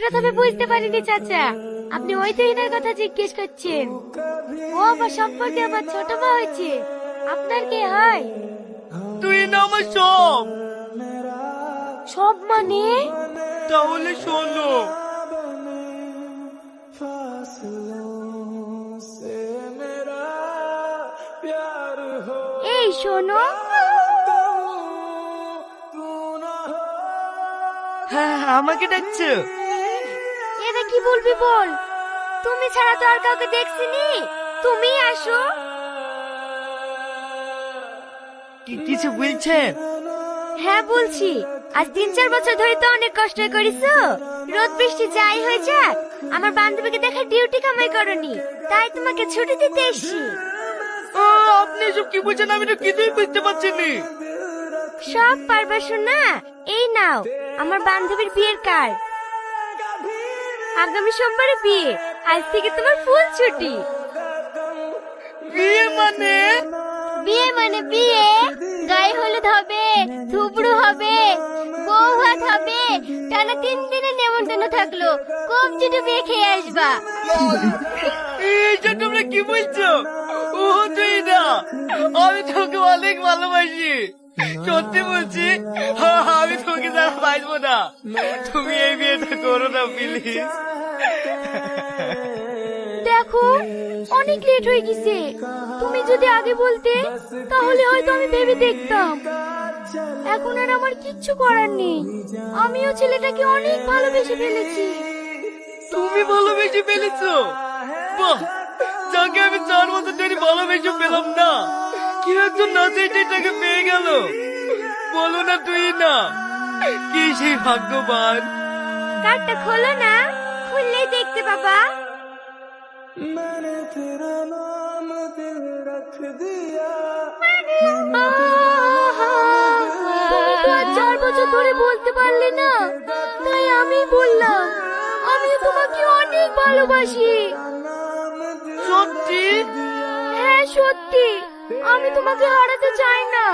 প্রথমে বুঝতে পারিনি চাচা। আপনি ওই তুহিনের কথা জিজ্ঞেস করছেন। ও আমার সম্পর্কে আমার ছোট মা হয়েছে। আপনার কে হয়? তুই না আমার সব। সব মানে? তাহলে শোনো। এই শোনো। হ্যাঁ আমাকে ডাকছো। এটা কি বলবি বল? তুমি ছাড়া তো আর কাউকে দেখছিনি। তুমি আসো। কিছু বলছেন হ্যাঁ বলছি। আজ তিন চার বছর ধরে তো অনেক কষ্ট করিছো। রোদ বৃষ্টি যাই হয়ে যাক আমার বান্ধবীকে দেখার ডিউটি কামাই করনি। তাই তোমাকে ছুটি দিতে এসছি। ও, আপনি এসব কি বলছেন? আমি তো কিছুই বুঝতে পারছি না। সব পারবা শোনা এই নাও আমার বান্ধবীর বিয়ের কার্ড আগামী সোমবারে বিয়ে। আজ থেকে তোমার ফুল ছুটি। বিয়ে মানে? বিয়ে মানে বিয়ে। গায়ে হলুদ হবে থুবড়ু হবে বউ ভাত হবে টানা তিন দিনের নেমন্তন্ন থাকল। কবজিটা বিয়ে খেয়ে আসবা। এইসব তোমরা কি বলছো? ও তুই না আমি তোকে অনেক ভালোবাসি। সত্যি বলছি? হ্যাঁ, আমি তোকে যারা বাঁচবো না। তুমি এই বিয়েটা করো না প্লিজ দেখো অনেক লেট হয়ে গেছে। তুমি যদি আগে বলতে তাহলে হয়তো আমি ভেবে দেখতাম। এখন আর আমার কিচ্ছু করার নেই। আমিও ছেলেটাকে অনেক ভালোবেসে ফেলেছি। তুমি ভালোবেসে ফেলেছো? বাহ! যাকে আমি চার বছর ধরে ভালোবেসে পেলাম না। কি একজন নাচাইটাকে পেয়ে গেল। বলো না তুই না। কি সেই ভাগ্যবান। কার্ডটা খোলো না। খুললেই দেখতে বাবা চার বছর ধরে বলতে পারলে না তাই আমি বললাম আমিও তোমাকে অনেক ভালোবাসি। সত্যি? হ্যাঁ সত্যি। আমি তোমাকে হারাতে চাই না।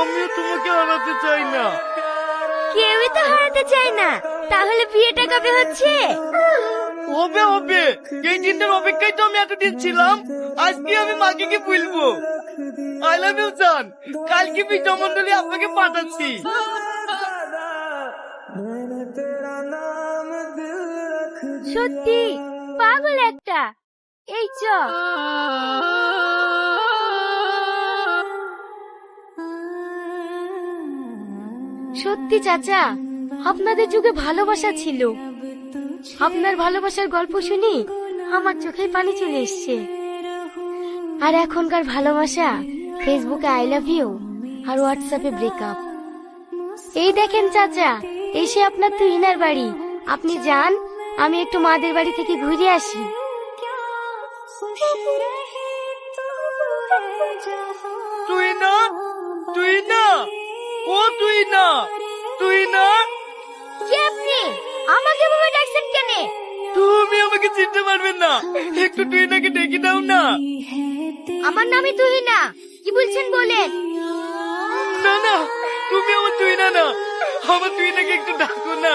আমিও তোমাকে হারাতে চাই না। কেউই তো হারাতে চাই না। তাহলে বিয়েটা কবে হচ্ছে? হবে হবে। এই দিনটার অপেক্ষায় তো আমি এতদিন ছিলাম। আজকে আমি মাকে কি বলব। আই লাভ ইউ জান কালকে বিজয়মন্ডলী আপনাকে পাঠাচ্ছি। সত্যি পাগল একটা। এই চ সত্যি চাচা, আপনাদের যুগে ভালোবাসা ছিল। আপনার ভালোবাসার গল্প শুনি আমার চোখে পানি চলে এসছে। আর এখনকার ভালোবাসা ফেসবুকে আই লাভ ইউ আর হোয়াটসঅ্যাপে ব্রেকআপ এই দেখেন চাচা, এসে আপনার তো ইনার বাড়ি। আপনি যান, আমি একটু মাদের বাড়ি থেকে ঘুরে আসি। তুই না তুই না। ও তুই না। তুই না। কে আপনি? আমাকে ভাবে ডাকছেন কেন? তুমি আমাকে চিনতে পারবেন না। একটু তুই নাকি ডেকে দাও না। আমার নামই তুহিনা কি বলছেন বলেন? না না তুমি আমার তুই না না। আমার তুই নাকি একটু ডাকো না।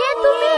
কে তুমি?